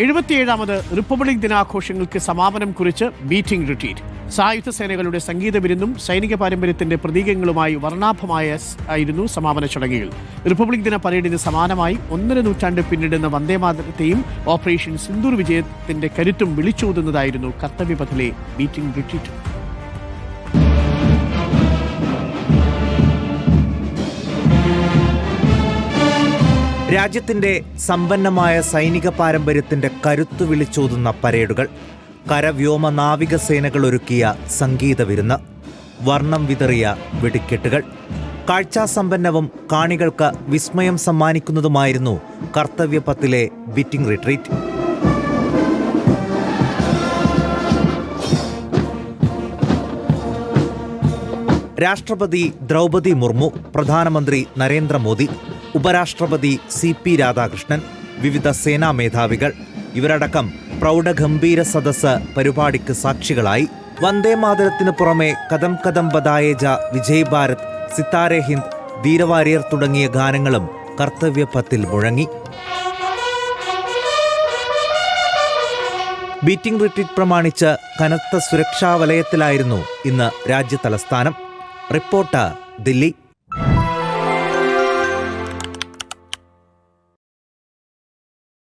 എഴുപത്തിയേഴാമത് republic ദിനാഘോഷങ്ങൾക്ക് സമാപനം കുറിച്ച് meeting retreat സായുധ സേനകളുടെ സംഗീത വിരുന്നും സൈനിക പാരമ്പര്യത്തിന്റെ പ്രതീകങ്ങളുമായി വർണാഭമായ ആയിരുന്നു സമാപന ചടങ്ങുകൾ. റിപ്പബ്ലിക് ദിന പരേഡിന് സമാനമായി ഒന്നര നൂറ്റാണ്ട് പിന്നിടുന്ന വന്ദേമാതരത്തെയും ഓപ്പറേഷൻ സിന്ദൂർ വിജയത്തിന്റെ കരുത്തും വിളിച്ചോതുന്നതായിരുന്നു കർത്തവ്യപഥിലെ മീറ്റിംഗ് റിട്രീറ്റ് രാജ്യത്തിന്റെ സമ്പന്നമായ സൈനിക പാരമ്പര്യത്തിന്റെ കരുത്തു വിളിച്ചോതുന്ന പരേഡുകൾ കരവ്യോമ നാവിക സേനകൾ ഒരുക്കിയ സംഗീത വിരുന്ന് വർണം വിതറിയ വെടിക്കെട്ടുകൾ കാഴ്ചാസമ്പന്നവും കാണികൾക്ക് വിസ്മയം സമ്മാനിക്കുന്നതുമായിരുന്നു കർത്തവ്യപത്തിലെ ബിറ്റിംഗ് റിട്രീറ്റ് രാഷ്ട്രപതി ദ്രൗപതി മുർമു പ്രധാനമന്ത്രി നരേന്ദ്രമോദി ഉപരാഷ്ട്രപതി സി പി രാധാകൃഷ്ണൻ വിവിധ സേനാ മേധാവികൾ ഇവരടക്കം പ്രൗഢഗംഭീര സദസ്സ് പരിപാടിക്ക് സാക്ഷികളായി. വന്ദേ മാതരത്തിനു പുറമെ കദം കദം ബദായേജ വിജയ് ഭാരത് സിത്താരെ ഹിന്ദ് ധീരവാര്യർ തുടങ്ങിയ ഗാനങ്ങളും കർത്തവ്യപത്തിൽ മുഴങ്ങി. ബീറ്റിംഗ് റിട്രീറ്റ് പ്രമാണിച്ച് കനത്ത സുരക്ഷാ വലയത്തിലായിരുന്നു ഇന്ന് രാജ്യതലസ്ഥാനം. Reporter report Delhi.